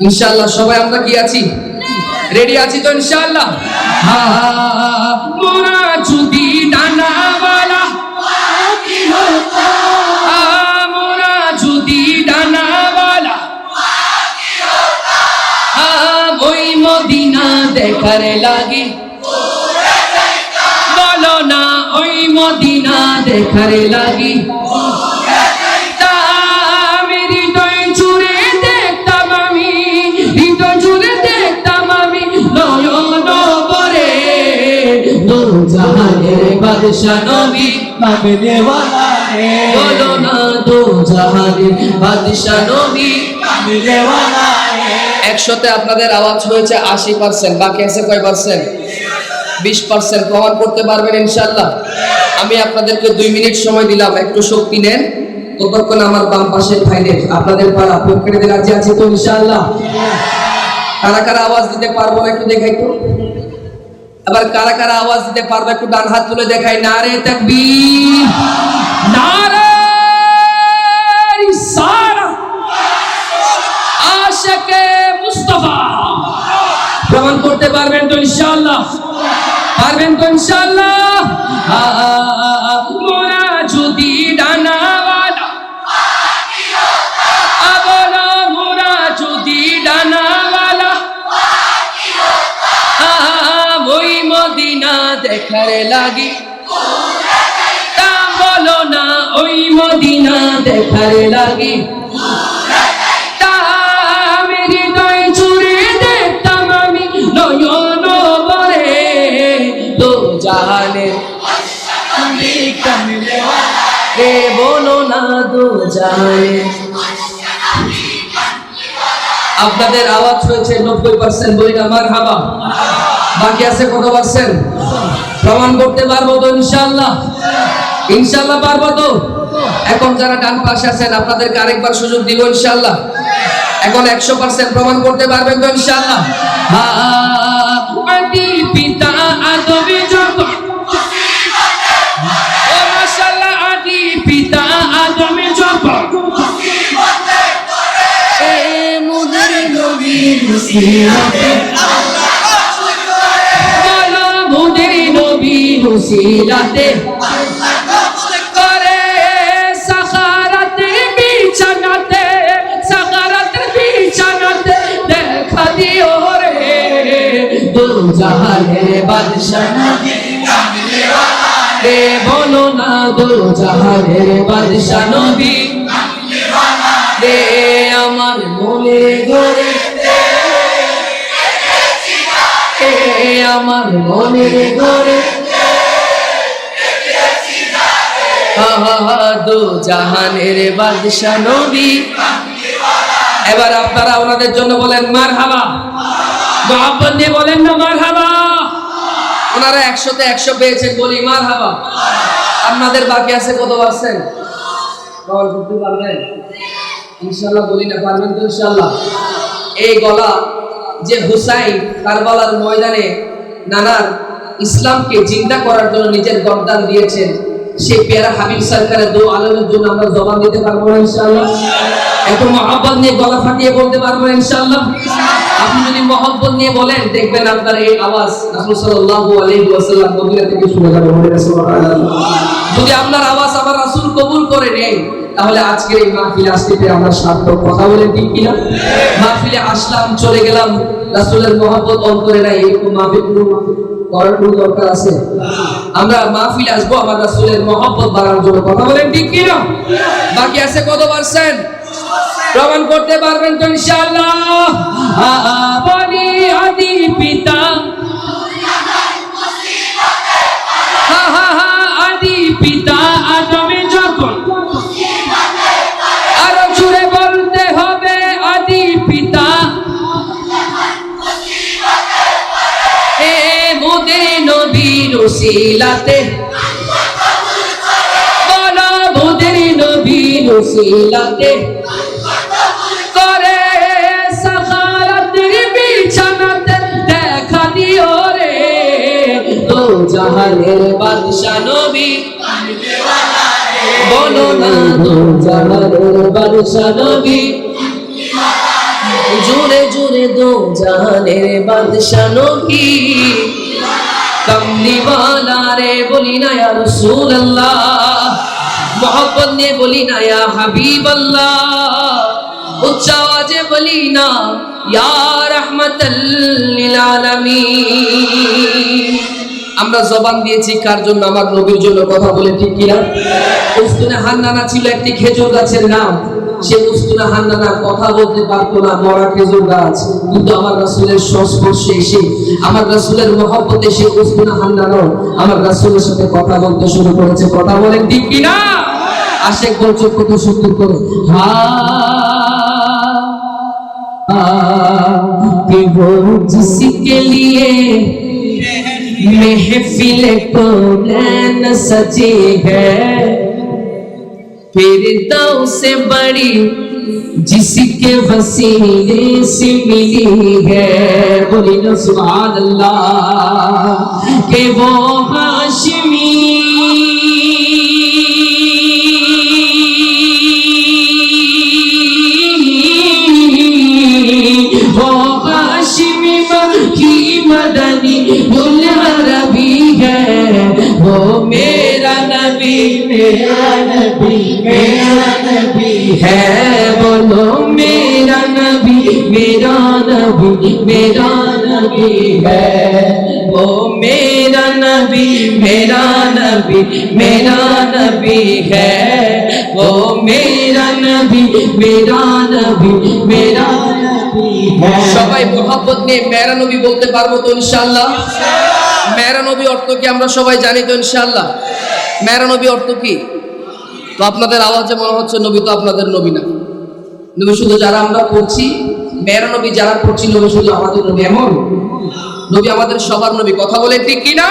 ইনশাআল্লাহ সবাই আমরা কি আছি? রেডি আছি তো ইনশাআল্লাহ? হা, মোরা যদি ডানাওয়ালা আ, মোরা যদি ডানাওয়ালা আ, ওই মদিনা দেখার লাগে। বলো না ওই মদিনা দেখার লাগি। একশোতে আপনাদের আওয়াজ হয়েছে আশি পার্সেন্ট বাকি আছে কয় পার্সেন্ট? বিশ পার্সেন্ট প্রমাণ করতে পারবেন ইনশাল্লাহ আমি আপনাদেরকে দুই মিনিট সময় দিলাম একটু শক্তি নেন। ততক্ষণ আমার বাম পাশের ভাইদের আপনাদের পাড়া প্রক্রিয়াদের রাজি আছে তো ইনশাল্লাহ কারা কারা আওয়াজ দিতে পারব একটু দেখাই তো? আবার কারা কারা আওয়াজ দিতে পারবে একটু ডান হাত তুলে দেখাই, নারে তাকবীর। নারে রিসালা। আশেকে মুস্তাফা। প্রমাণ করতে পারবেন তো ইনশাআল্লাহ? পারবেন তো ইনশাআল্লাহ? দেখারে লাগে। তা বলো না, ওই মদিনা দেখারে লাগি। রে না জানে আপনাদের আওয়াজ হয়েছে নব্বই পার্সেন্ট, বলি না মার বাকি আছে কত পার্সেন্ট? প্রমাণ করতে পারব তো ইনশাল্লাহ ইনশাল্লাহ পারব তো? এখন যারা ডান পাশে আছেন, আপনাদেরকে আরেকবার সুযোগ দিব ইনশাল্লাহ এখন একশো পার্সেন্ট প্রমাণ করতে পারবেন তো ইনশাল্লাহ পিতা আদমে নবী মুসিরাতে করে সাখারাতে বিছানাতে সাখারাতে বিছানাতে দেখা দিও রে। দু জাহানের বাদশাহ রে বলো না দু জাহানের বাদশাহ নবী। রে আমার মনে ঘরে আমার মনে ঘরে দু জাহানের বাদশাহ নবী। এবার আপনারা ওনাদের জন্য বলেন মার হাবা মহাব্বত দিয়ে বলেন না মার হাবা ওনারা একশোতে একশো পেয়েছেন বলি মার হাবা আপনাদের বাকি আছে কত ইনশাল্লাহ বলি না, পারবেন এই গলা যে হুসাইন কারবালার ময়দানে নানার ইসলামকে জিন্দা করার জন্য নিজের গরদান দিয়েছেন। সেই পেয়ারা হাবিব সরকারের দু আলমের জন্য আমরা জবান দিতে পারব না, ইনশাআল্লাহ। এত মহাব্বত নিয়ে গলা ফাটিয়ে বলতে পারব না, ইনশাআল্লাহ। আপনি যদি মহব্বত নিয়ে বলেন, দেখবেন আপনার এই আওয়াজ রাসূল সাল্লাল্লাহু আলাইহি ওয়াসাল্লাম মদিনা থেকে শুনে যাবে বলে সুবহানাল্লাহ। যদি আপনার আওয়াজ আমার রাসূল কবুল করে নেয়, তাহলে আজকের এই মাহফিলে আসতে আমরা সার্থক কথা বলে ঠিক কিনা? মাহফিলে আসলাম, চলে গেলাম, রাসূলের মহব্বত অন্তরে নাই, এরকম মাহফিল করার কোনো দরকার আছে? আমরা মাহফিলে আসব, আমার রাসূলের মহব্বত বাড়ানোর কথা বলেন ঠিক কিনা? বাকি আছে কত পার্সেন্ট? প্রমাণ করতে পারবেন তো ইনশাআল্লাহ। পিতা নবীর ওসিলাতে বলো মোদের নবীর ওসিলাতে করে সাখারাতের বিছানাতে দেখা দিও রে। তো জাহানের বাদশা নবী। বলো না তো জাহানের বাদশা নবী। জোরে জোরে দো জাহানের বাদশা নবী। কমলিওয়ালা রে বলি না ইয়া রাসূলুল্লাহ। নিয়ে বলি না ইয়া হাবিবাল্লাহ। উচ্চ আওয়াজে বলি না, ইয়া রাহমাতাল লিল আলামিন। আমরা জবান দিয়েছি, কার জন্য আমার নবীর জন্য কথা বলে ঠিক কিনা? উস্তুনে হান্নানা ছিল একটি খেজুর গাছের নাম। সে উস্তুনে হান্নানা কথা বলতে পারতো না মরা খেজুর গাছ কিন্তু আমার রাসূলের সংস্পর্শে এসে আমার রাসূলের মহব্বতে সে উস্তুনে হান্নানো আমার রাসূলের সাথে কথা বলতে শুরু করেছে কথা বলেন ঠিক কিনা আশেক বলছে কত সুন্দর করে হা कि वो जिसके लिए महफिल को नैन सजी है फिर दाव से बड़ी जिसके वसीले से मिली है बोली ना सुभान अल्लाह के वो हाशमी वो हाशमी की मदनी गुल अरबी है वो मेरा नबी मेरा नबी मेरा नबी है बोलो मेरा नबी मेरा नबी मेरा नबी है वो मेरा नबी मेरा नबी मेरा नबी है वो मेरा नबी मेरा नबी मेरा नबी है সবাই মোহাব্বত নিয়ে মেরা নবী বলতে পারবো তো ইনশাআল্লাহ মেরা নবী অর্থ কি আমরা সবাই জানি তো ইনশাআল্লাহ মেরা নবী অর্থ কি? তো আপনাদের আওয়াজে মনে হচ্ছে নবী তো আপনাদের নবী না। নবী শুধু যারা আমরা পড়ছি মেরা নবী যারা পড়ছি, নবী শুধু আমাদের নবী এমন? নবী আমাদের সবার নবী। কথা বলে ঠিক কিনা? না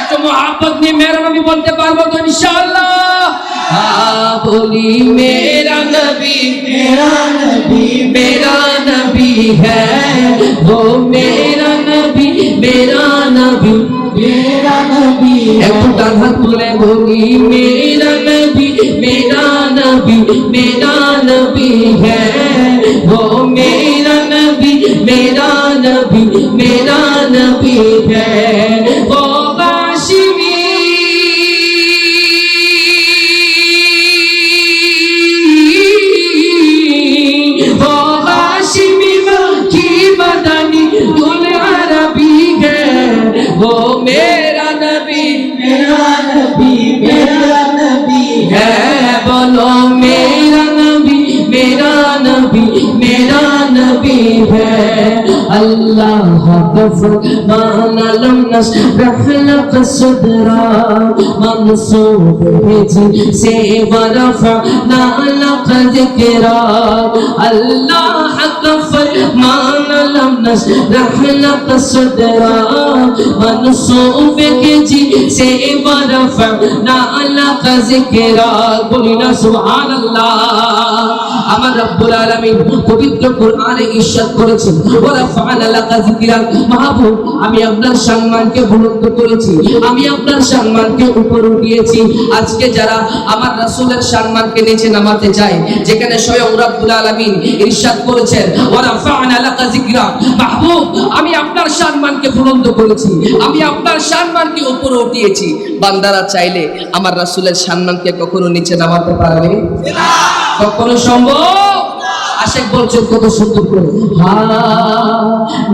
এত মহাব্বত নিয়ে মেরা নবী বলতে পারব তো ইনশাআল্লাহ। বলি মেরা নবী মেরা নবী মেরা নবী হ্যাঁ ও মেরা নবী मेरा नबी मेरा नबी একটু ডান হাত তুলে বলি মেরা নবী মেরা নবী মেরা নবী है वो मेरा नबी मेरा नबी मेरा नबी है غریب ہے اللہ بفق مان لم نشرح لك صدرا منصوب ہجر سے ورفعنا لك ذکرا اللہ بفق مان لم نشرح لك صدرا منصوب ہجر سے ورفعنا لك ذکرا بولنا سبحان اللہ আমার রব্বুল আলামিন পবিত্র কোরআনে ওয়া মাহবুব, আমি আপনার সম্মানকে করেছি। আমি আপনার সম্মানকে উঠিয়েছি। আজকে যারা আমার রাসূলের সম্মানকে নিচে নামাতে চায়, যেখানে স্বয়ং রব্বুল আলামিন ইরশাদ করেছেন, ওয়া রাফা'না লাকা মাহবুব, আমি আপনার সম্মানকে বুলন্দ করেছি। আমি আপনার সম্মানকে উপর উঠিয়েছি। বান্দারা চাইলে আমার রাসূলের সম্মানকে কখনো নিচে নামাতে পারবে? না কখনো সম্ভব? আশেক বলছেন কত সুন্দর করে। হা,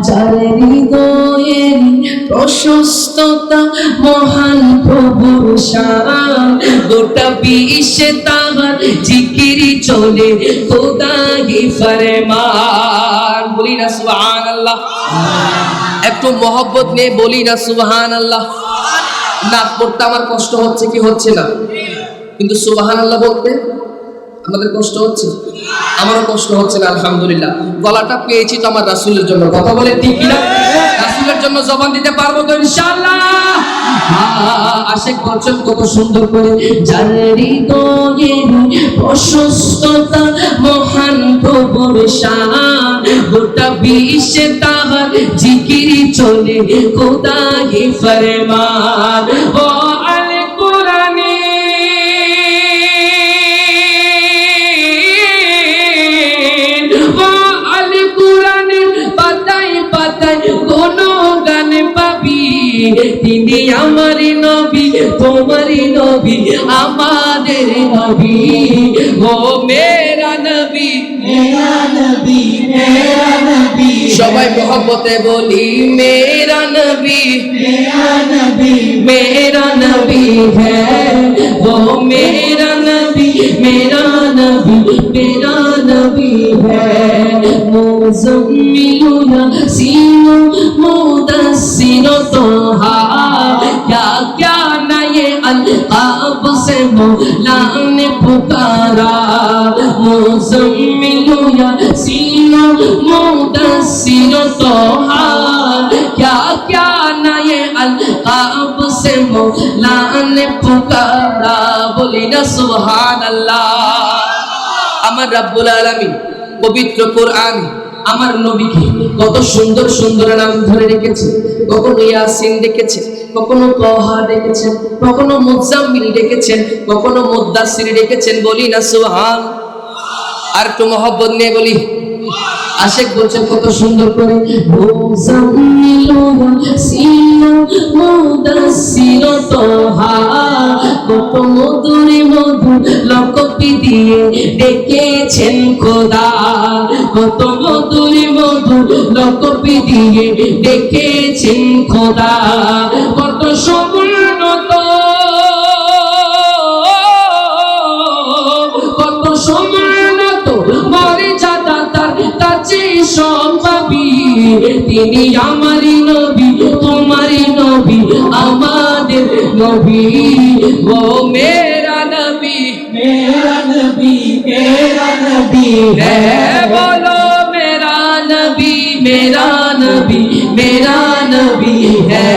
যার হৃদয়ের প্রশস্ততা, মহান প্রভুর শান গোটা বিশ্বে তাহার জিকিরি চলে খোদাহি ফরমান। বলি না, সুবহানাল্লাহ। একটু মহব্বত নিয়ে বলি না, সুবহানাল্লাহ। নাক পড়তে আমার কষ্ট হচ্ছে কি হচ্ছে না? কিন্তু সুবহানাল্লাহ বলতে আমাদের কষ্ট হচ্ছে? আমারও কষ্ট হচ্ছে না, আলহামদুলিল্লাহ। গলাটা পেয়েছি তো আমার রাসূলের জন্য। কথা বলে ঠিক কিনা? রাসূলের জন্য জবান দিতে পারব তো ইনশাআল্লাহ? আশেক বলছেন, কত সুন্দর করে। যার হৃদয়ের প্রশস্ততা, মহান প্রভুর শান গোটা বিশ্বে তাহার জিকিরি চলে খোদাহি ফরমান। ও তিনি আমার নবী তোমারই নবী আমাদের নবী। ও মেরা নবী সবাই মহব্বতে বলি মেরা নবী। মেরা নবী। মেরা নবী হ্যাঁ ও মেরা নবী মেরা নবী মেরা নবী হ্যাঁ مزملنا سين مدسر طه کیا کیا نہ یہ القاب سے مولا نے پکارا مزملنا سین مدسر طه کیا کیا نہ یہ القاب سے مولا نے پکارا بولی نہ سبحان اللہ আমার রাব্বুল আলামিন পবিত্র কোরআন আমার নবীকে কত সুন্দর সুন্দর নাম ধরে রেখেছে, কখনো ইয়াসিন ডেকেছে কখনো তহা ডেকেছেন কখনো মুজাম্মিল ডেকেছেন কখনো মুদ্দাসির ডেকেছেন বলি না সুবহান। আর একটু মহব্বত নিয়ে বলি, আশেক বলছেন কত সুন্দর করে কত মধুরে মধুর লকপি দিয়ে ডেকেছেন খোদা। কত মধুর মধুর লোকপি দিয়ে দেখেছেন খোদা। কত সমুন্নত। কত সমুন্নত। মরে যাদা তার কাছে সম্ভাবি তিনি আমারই নবী তোমারই নবী আমাদের নবী। ও মেরা নবী। মেরা নবী মেরা নবী। হ্যাঁ বলো। मेरा नबी मेरा नबी है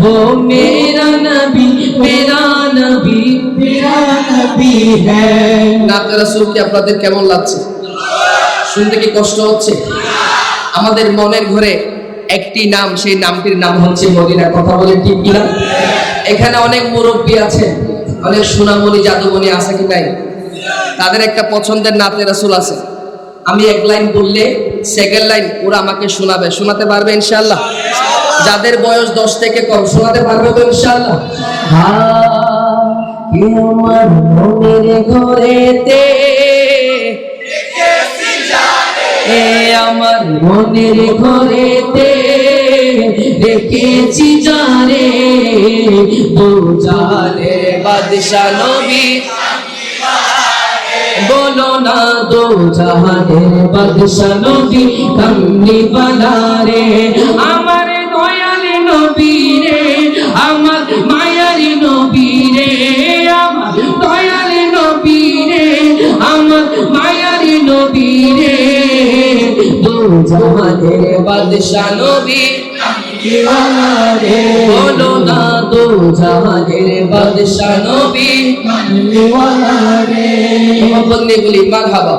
वो मेरा नबी मेरा नबी मेरा नबी है নাতে রাসূল কি আপনাদের কেমন লাগছে শুনতে কি কষ্ট হচ্ছে আমাদের মনের ঘরে একটি নাম সেই নামটির নাম হচ্ছে মদিনা কথা বলে ঠিক কিনা এখানে অনেক মুরব্বী আছে অনেক সোনামণি জাদুমণি আছে কি নাই তাদের একটা পছন্দের নাতে রাসূল আছে আমি এক লাইন বললে সেকেন্ড লাইন ওরা আমাকে শোনাবে। শোনাতে পারবে ইনশাআল্লাহ? যাদের বয়স দশ থেকে কম, শোনাতে পারবে তো ঘরেতে রেখেছি জানে দু নবী। বলো না দো জাহানের বাদশা নবী কামনি বালারে। আমার দয়াল নবীরে, আমার মায়ার নবী রে আমার দয়াল নবী রে আমার মায়ার নবী রে দো জাহানের বাদশা নবী বলো না দু জাহানের বাদশাহ নবী। মানলি ওয়ালা রে বন্দি বলি মারহাবা।